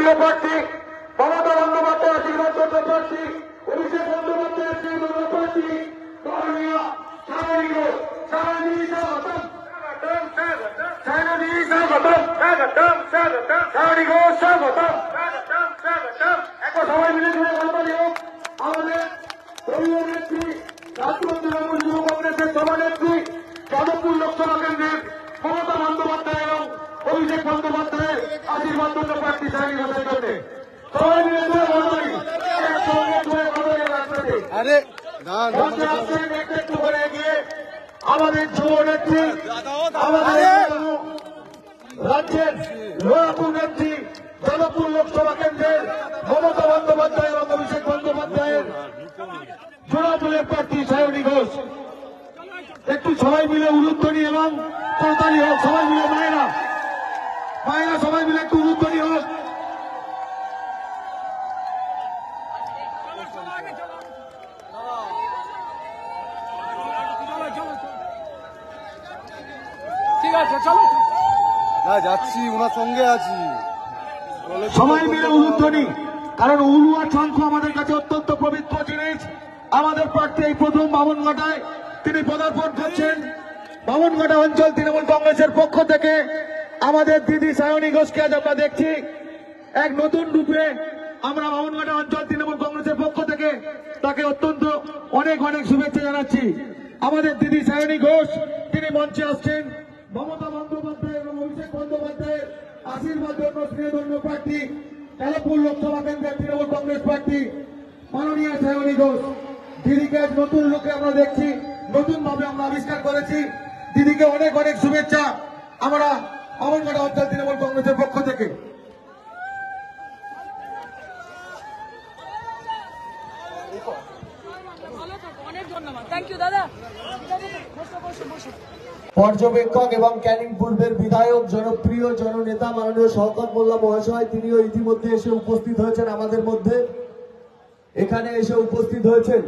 জনপ্রিয় প্রার্থী মমতা বন্দ্যোপাধ্যায় করতে প্রার্থী অভিষেক বন্দ্যোপাধ্যায় আশীর্বাদ প্রার্থী আমাদের দলীয় নেত্রী রাষ্ট্র তৃণমূল যুব কংগ্রেসের সভানেত্রী যাদবপুর লোকসভা কেন্দ্রের অভিষেক বন্দ্যোপাধ্যায়ের আশীর্বাদ করতে প্রার্থী সাহেব হোসেন করতে সবাই মিলে একসঙ্গে রাস্তাতে একটু একটু করে এগিয়ে আমাদের যুব নেত্রী আমাদের রাজ্যের লোয়াপুর নেত্রী যাদবপুর লোকসভা কেন্দ্রের মমতা বন্দ্যোপাধ্যায় এবং অভিষেক বন্দ্যোপাধ্যায়ের জোড়াপুরের প্রার্থী সায়নী ঘোষ। একটু সবাই মিলে উলুধ্বনি এবং করতালি হোক সবাই মিলে মায়েরা সবাই মিলে একটু উলুধ্বনি হোক ঠিক আছে চলো। না যাচ্ছি ওনার সঙ্গে আছি। সবাই মিলে উলুধ্বনি কারণ উলু আর শঙ্খ আমাদের কাছে অত্যন্ত পবিত্র জিনিস। আমাদের প্রার্থী এই প্রথম বামনঘাটায় তিনি পদার্পণ করছেন। বামনঘাটা অঞ্চল তৃণমূল কংগ্রেসের পক্ষ থেকে আমাদের দিদি সায়নী ঘোষকে আজ আমরা দেখছি। এক নতুন রূপে আমরা বামনঘাটা অঞ্চল তৃণমূল কংগ্রেসের পক্ষ থেকে তাকে অত্যন্ত অনেক অনেক শুভেচ্ছা জানাচ্ছি। আমাদের দিদি সায়নী ঘোষ তিনি মঞ্চে আসছেন। মমতা বন্দ্যোপাধ্যায় এবং অভিষেক বন্দ্যোপাধ্যায়ের আশীর্বাদ জন্য স্নেহধন্য প্রার্থী, তেলাপুর লোকসভা কেন্দ্রের তৃণমূল কংগ্রেস প্রার্থী, মাননীয় সায়নী ঘোষ। দিদিকে আজ নতুন লোকে আমরা দেখছি নতুন ভাবে আমরা আবিষ্কার করেছি। দিদিকে অনেক অনেক শুভেচ্ছা। আমরা অমনঘাটা অঞ্চল তৃণমূল কংগ্রেসের পক্ষ থেকে। অনেক ধন্যবাদ। থ্যাংক ইউ দাদা। পর্যবেক্ষক এবং ক্যানিং পূর্বের বিধায়ক, জনপ্রিয় জননেতা, মাননীয় শওকত মোল্লা মহাশয়, তিনিও ইতিমধ্যে এসে উপস্থিত হয়েছেন আমাদের মধ্যে। এখানে এসে উপস্থিত হয়েছেন।